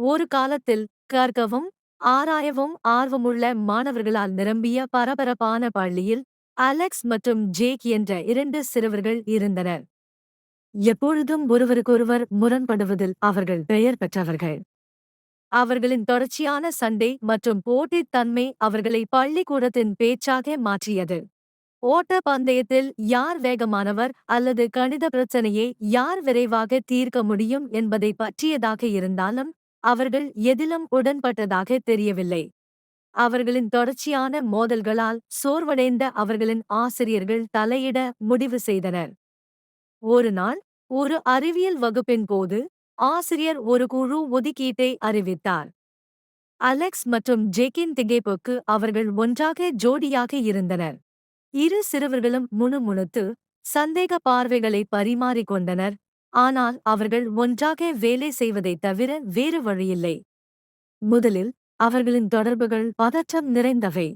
ஒரு காலத்தில் கற்கவும் ஆராயவும் ஆர்வமுள்ள மாணவர்களால் நிரம்பிய பரபரப்பான பள்ளியில் அலெக்ஸ் மற்றும் ஜேக் என்ற இரண்டு சிறுவர்கள் இருந்தனர். எப்பொழுதும் ஒருவருக்கொருவர் முரண்படுவதில் அவர்கள் பெயர் பெற்றவர்கள். அவர்களின் தொடர்ச்சியான சண்டை மற்றும் போட்டித் தன்மை அவர்களை பள்ளிக்கூடத்தின் பேச்சாக மாற்றியது. ஓட்ட பந்தயத்தில் யார் வேகமானவர் அல்லது கணித பிரச்சனையை யார் விரைவாக தீர்க்க முடியும் என்பதை பற்றியதாக இருந்தாலும் அவர்கள் எதிலும் உடன்பட்டதாக தெரியவில்லை. அவர்களின் தொடர்ச்சியான மோதல்களால் சோர்வடைந்த அவர்களின் ஆசிரியர்கள் தலையிட முடிவு செய்தனர். ஒரு நாள் ஒரு அறிவியல் வகுப்பின் போது ஆசிரியர் ஒரு குழு ஒதுக்கீட்டை அறிவித்தார். அலெக்ஸ் மற்றும் ஜேக்கின் திகைப்புக்கு அவர்கள் ஒன்றாக ஜோடியாக இருந்தனர். இரு சிறுவர்களும் முணுமுணுத்து சந்தேக பார்வைகளை பரிமாறிக்கொண்டனர். ஆனால் அவர்கள் ஒன்றாக வேலை செய்வதைத் தவிர வேறு வழியில்லை. முதலில் அவர்களின் தொடர்புகள் பதற்றம் நிறைந்தவை.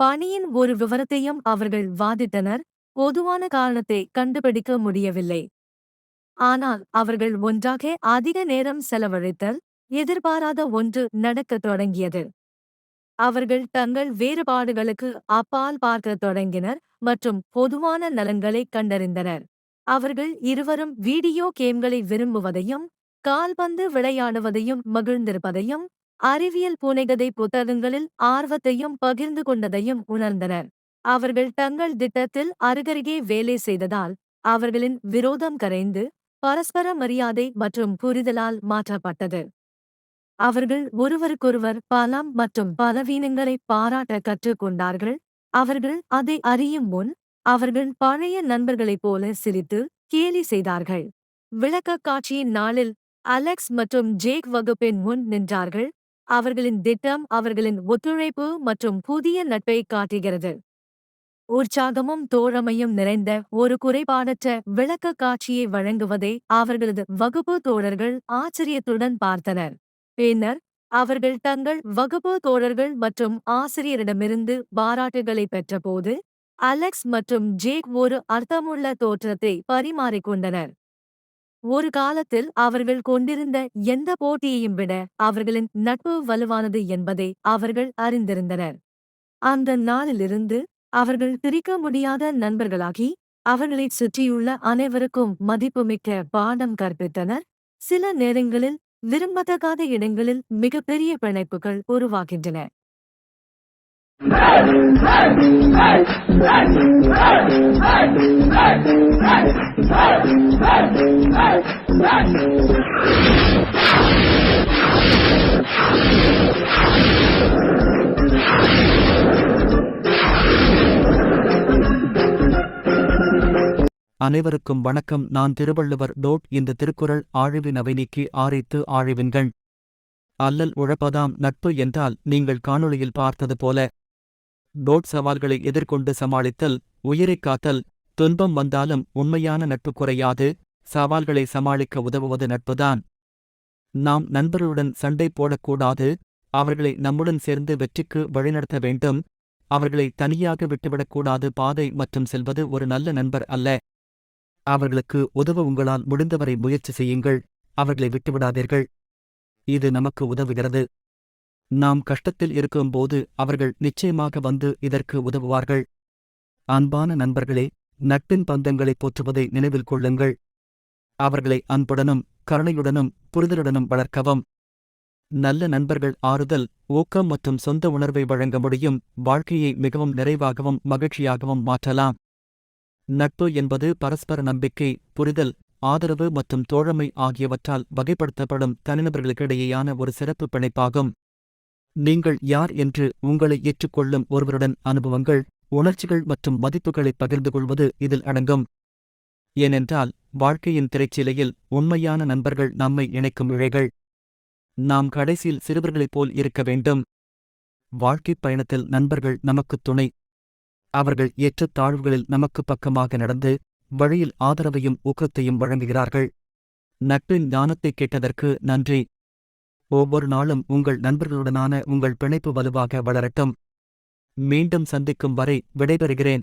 பணியின் ஒரு விவரத்தையும் அவர்கள் வாதிட்டனர். பொதுவான காரணத்தை கண்டுபிடிக்க முடியவில்லை. ஆனால் அவர்கள் ஒன்றாக அதிக நேரம் செலவழித்தல் எதிர்பாராத ஒன்று நடக்கத் தொடங்கியது. அவர்கள் தங்கள் வேறுபாடுகளுக்கு அப்பால் பார்க்கத் தொடங்கினர் மற்றும் பொதுவான நலன்களைக் கண்டறிந்தனர். அவர்கள் இருவரும் வீடியோ கேம்களை விரும்புவதையும் கால்பந்து விளையாடுவதையும் மகிழ்ந்திருப்பதையும் அறிவியல் புனைகதை புத்தகங்களில் ஆர்வத்தையும் பகிர்ந்து கொண்டதையும் உணர்ந்தனர். அவர்கள் தங்கள் திட்டத்தில் அருகருகே வேலை செய்ததால் அவர்களின் விரோதம் கரைந்து பரஸ்பர மரியாதை மற்றும் புரிதலால் மாற்றப்பட்டது. அவர்கள் ஒருவருக்கொருவர் பலம் மற்றும் பலவீனங்களை பாராட்ட கற்றுக்கொண்டார்கள். அவர்கள் அதை அறியும் முன் அவர்கள் பழைய நண்பர்களைப் போல சிரித்து கேலி செய்தார்கள். விளக்கக் காட்சியின் நாளில் அலெக்ஸ் மற்றும் ஜேக் வகுப்பின் முன் நின்றார்கள். அவர்களின் திட்டம் அவர்களின் ஒத்துழைப்பு மற்றும் புதிய நட்பை காட்டுகிறது. உற்சாகமும் தோழமையும் நிறைந்த ஒரு குறைபாடற்ற விளக்கக் காட்சியை வழங்குவதை அவர்களது வகுப்பு தோழர்கள் ஆச்சரியத்துடன் பார்த்தனர். பின்னர் அவர்கள் தங்கள் வகுப்பு தோழர்கள் மற்றும் ஆசிரியரிடமிருந்து பாராட்டுகளை பெற்றபோது அலெக்ஸ் மற்றும் ஜேக் ஒரு அர்த்தமுள்ள தோற்றத்தை பரிமாறிக்கொண்டனர். ஒரு காலத்தில் அவர்கள் கொண்டிருந்த எந்த போட்டியையும் விட அவர்களின் நட்பு வலுவானது என்பதை அவர்கள் அறிந்திருந்தனர். அந்த நாளிலிருந்து அவர்கள் பிரிக்க முடியாத நண்பர்களாகி அவர்களைச் சுற்றியுள்ள அனைவருக்கும் மதிப்புமிக்க பாடம் கற்பித்தனர். சில நேரங்களில் விரும்பத்தகாத இடங்களில் மிகப்பெரிய பிணைப்புகள் உருவாகின்றன. அனைவருக்கும் வணக்கம். நான் திருவள்ளுவர் டோட் இந்த திருக்குறள் ஆழிவின் அவை ஆரித்து ஆரைத்து ஆழிவின்கள். அல்லல் உழப்பதாம் நட்பு என்றால் நீங்கள் காணொளியில் பார்த்தது போல டோட் சவால்களை எதிர்கொண்டு சமாளித்தல் உயிரைக் காத்தல் துன்பம் வந்தாலும் உண்மையான நட்பு குறையாது சவால்களை சமாளிக்க உதவுவது நட்புதான். நாம் நண்பர்களுடன் சண்டை போடக்கூடாது அவர்களை நம்முடன் சேர்ந்து வெற்றிக்கு வழிநடத்த வேண்டும் அவர்களை தனியாக விட்டுவிடக்கூடாது பாதை மற்றும் செல்வது ஒரு நல்ல நண்பர் அல்ல. அவர்களுக்கு உதவ உங்களால் முடிந்தவரை முயற்சி செய்யுங்கள் அவர்களை விட்டுவிடாதீர்கள். இது நமக்கு உதவுகிறது. நாம் கஷ்டத்தில் இருக்கும்போது அவர்கள் நிச்சயமாக வந்து இதற்கு உதவுவார்கள். அன்பான நண்பர்களே நட்பின் பந்தங்களை போற்றுவதை நினைவில் கொள்ளுங்கள். அவர்களை அன்புடனும் கருணையுடனும் புரிதலுடனும் வளர்க்கவும். நல்ல நண்பர்கள் ஆறுதல் ஊக்கம் மற்றும் சொந்த உணர்வை வழங்க முடியும். வாழ்க்கையை மிகவும் நிறைவாகவும் மகிழ்ச்சியாகவும் மாற்றலாம். நட்பு என்பது பரஸ்பர நம்பிக்கை புரிதல் ஆதரவு மற்றும் தோழமை ஆகியவற்றால் வகைப்படுத்தப்படும் தனிநபர்களுக்கிடையேயான ஒரு சிறப்பு பிணைப்பாகும். நீங்கள் யார் என்று உங்களை ஏற்றுக்கொள்ளும் ஒருவருடன் அனுபவங்கள் உணர்ச்சிகள் மற்றும் மதிப்புகளை பகிர்ந்து கொள்வது இதில் அடங்கும். ஏனென்றால் வாழ்க்கையின் திரைச்சீலையில் உண்மையான நண்பர்கள் நம்மை இணைக்கும் இழைகள். நாம் கடைசியில் சிறுவர்களைப் போல் இருக்க வேண்டும். வாழ்க்கைப் பயணத்தில் நண்பர்கள் நமக்குத் துணை. அவர்கள் ஏற்றத் தாழ்வுகளில் நமக்கு பக்கமாக நடந்து வழியில் ஆதரவையும் ஊக்கத்தையும் வழங்குகிறார்கள். நட்பின் ஞானத்தை கேட்டதற்கு நன்றி. ஒவ்வொரு நாளும் உங்கள் நண்பர்களுடனான உங்கள் பிணைப்பு வலுவாக வளரட்டும். மீண்டும் சந்திக்கும் வரை விடைபெறுகிறேன்.